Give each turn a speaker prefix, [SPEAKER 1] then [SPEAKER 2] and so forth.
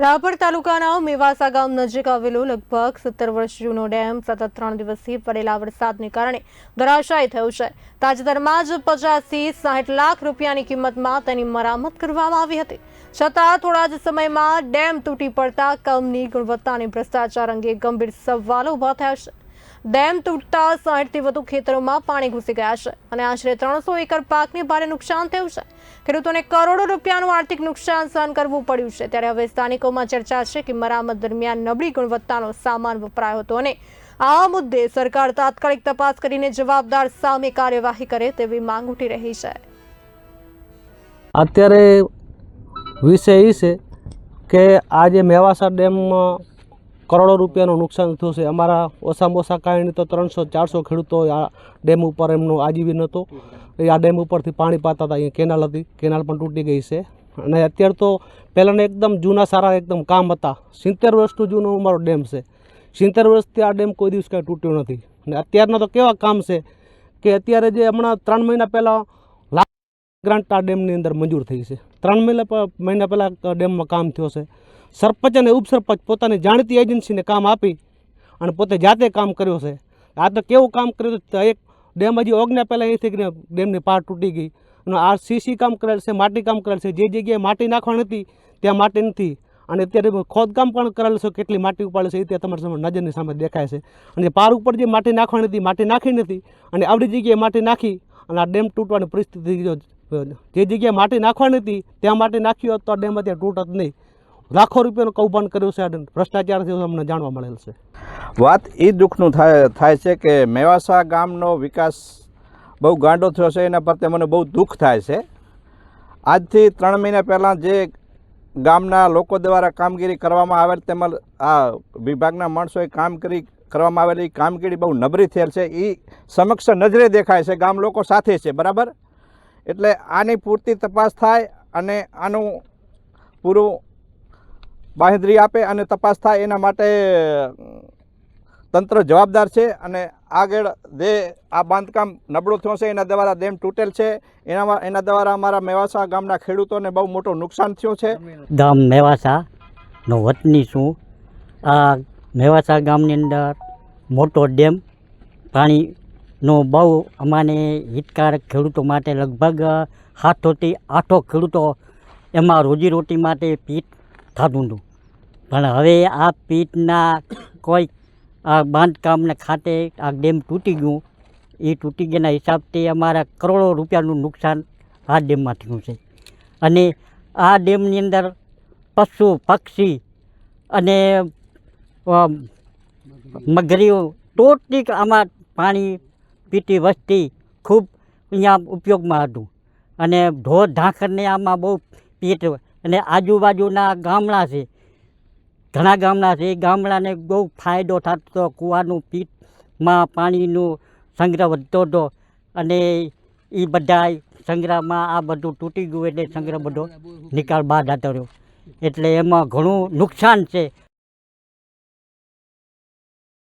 [SPEAKER 1] રાપર તાલુકાના મેવાસા ગામ નજીક આવેલો લગભગ સત્તર વર્ષ જૂનો ડેમ સતત ત્રણ દિવસથી પડેલા વરસાદને કારણે ધરાશાયી થયો છે. તાજેતરમાં જ પચાસથી સાઠ લાખ રૂપિયાની કિંમતમાં તેની મરામત કરવામાં આવી હતી. છતાં થોડા જ સમયમાં ડેમ તૂટી પડતા કામની ગુણવત્તા અને ભ્રષ્ટાચાર અંગે ગંભીર સવાલો ઊભા થયા છે. ડેમ તૂટતા સાઠથી વધુ ખેતરોમાં પાણી ઘૂસી ગયા છે. અને આશરે ત્રણસો એકર પાકને ભારે નુકસાન થયું છે. ખેડૂતોને કરોડો રૂપિયાનું આર્થિક નુકસાન સહન કરવું પડ્યું છે. ત્યારે હવે સ્થાનિકોમાં ચર્ચા છે કે મરામત દરમિયાન નબળી ગુણવત્તાનો સામાન વપરાયો હતો અને આ મુદ્દે સરકાર તાત્કાલિક તપાસ કરીને જવાબદાર સામે કાર્યવાહી કરે તેવી માંગ ઉઠી રહી છે.
[SPEAKER 2] અત્યારે વિષય એ છે કે આજે મેવાસા ડેમમાં કરોડો રૂપિયાનું નુકસાન થયું છે અમારા ઓછામાં ઓછા કાંઈ તો ત્રણસો, ચારસો ખેડૂતો આ ડેમ ઉપર એમનું આજીવન હતો. એ આ ડેમ ઉપરથી પાણી પાતા હતા. અહીંયા કેનાલ હતી. કેનાલ પણ તૂટી ગઈ છે. અને અત્યારે તો પહેલાંને એકદમ જૂના સારા એકદમ કામ હતા. સિત્તેર વર્ષનું જૂનો અમારો ડેમ છે. સિત્તેર વર્ષથી આ ડેમ કોઈ દિવસ કાંઈ તૂટ્યો નથી. અને અત્યારના તો કેવા કામ છે કે અત્યારે જે હમણાં ત્રણ મહિના પહેલાં લાખ ગ્રાન્ટ આ ડેમની અંદર મંજૂર થઈ છે. ત્રણ મહિના મહિના પહેલાં ડેમમાં કામ થયો છે. સરપંચ અને ઉપસરપંચ પોતાની જાણીતી એજન્સીને કામ આપી અને પોતે જાતે કામ કર્યો છે. આ તો કેવું કામ કર્યું એક ડેમ હજી ઓગના પહેલાં અહીંથી કરીને ડેમની પાર તૂટી ગઈ. અને આ સીસી કામ કરેલ છે, માટી કામ કરેલ છે. જે જગ્યાએ માટી નાખવાની હતી, ત્યાં માટી નથી. અને અત્યારે ખોદકામ પણ કરેલ છે, કેટલી માટી ઉપાડે છે એ ત્યાં તમારી સામે નજરની સામે દેખાય છે. અને પાર ઉપર જે માટી નાખવાની હતી, માટી નાખી નથી. અને આવડી જગ્યાએ માટી નાખી અને આ ડેમ તૂટવાની પરિસ્થિતિ જો જગ્યાએ માટી નાખવાની હતી, ત્યાં માટી નાખી હોત તો ડેમ અત્યારે તૂટત નહીં. લાખો રૂપિયાનું કૌભાંડ કર્યું છે ડેમ. ભ્રષ્ટાચાર અમને જાણવા મળેલ છે.
[SPEAKER 3] વાત એ દુઃખનું થાય થાય છે કે મેવાસા ગામનો વિકાસ બહુ ગાંડો થયો છે, એના પ્રત્યે મને બહુ દુઃખ થાય છે. આજથી ત્રણ મહિના પહેલાં જે ગામના લોકો દ્વારા કામગીરી કરવામાં આવેલ તેમજ આ વિભાગના માણસોએ કામ કરી, કરવામાં આવેલી કામગીરી બહુ નબળી થયેલ છે. એ સમક્ષ નજરે દેખાય છે, ગામ લોકો સાથે છે, બરાબર? એટલે આની પૂરતી તપાસ થાય અને આનું પૂરું બાહેંધરી આપે અને તપાસ થાય એના માટે તંત્ર જવાબદાર છે અને આગળ જે આ બાંધકામ નબળું થયું છે, એના દ્વારા ડેમ તૂટેલ છે. એનામાં, એના દ્વારા અમારા મેવાસા ગામના ખેડૂતોને બહુ મોટું નુકસાન થયું છે.
[SPEAKER 4] ગામ મેવાસાનો વતની છું. આ મેવાસા ગામની અંદર મોટો ડેમ પાણીનો બહુ અમાને હિતકારક ખેડૂતો માટે લગભગ સાતોથી આઠો ખેડૂતો એમાં રોજીરોટી માટે પીટ થતું હતું. પણ હવે આ પીટના કોઈ આ બાંધકામને ખાતે આ ડેમ તૂટી ગયું. એ તૂટી ગયાના હિસાબથી અમારા કરોડો રૂપિયાનું નુકસાન આ ડેમમાં થયું છે. અને આ ડેમની અંદર પશુ, પક્ષી અને મગરીઓ ટોટલી આમાં પાણી પીતી વસ્તી ખૂબ અહીંયા ઉપયોગમાં હતું. અને ઢોર ઢાંખરને આમાં બહુ પીટ અને આજુબાજુના ગામડા છે, ઘણા ગામડા છે, એ ગામડાને બહુ ફાયદો થતો કૂવાનું પીટમાં પાણીનું સંગ્રહ વધતો હતો અને એ બધા સંગ્રહમાં આ બધું તૂટી ગયું એટલે સંગ્રહ બધો નિકાલ બહાર જતો રહ્યો. એટલે એમાં ઘણું નુકસાન છે.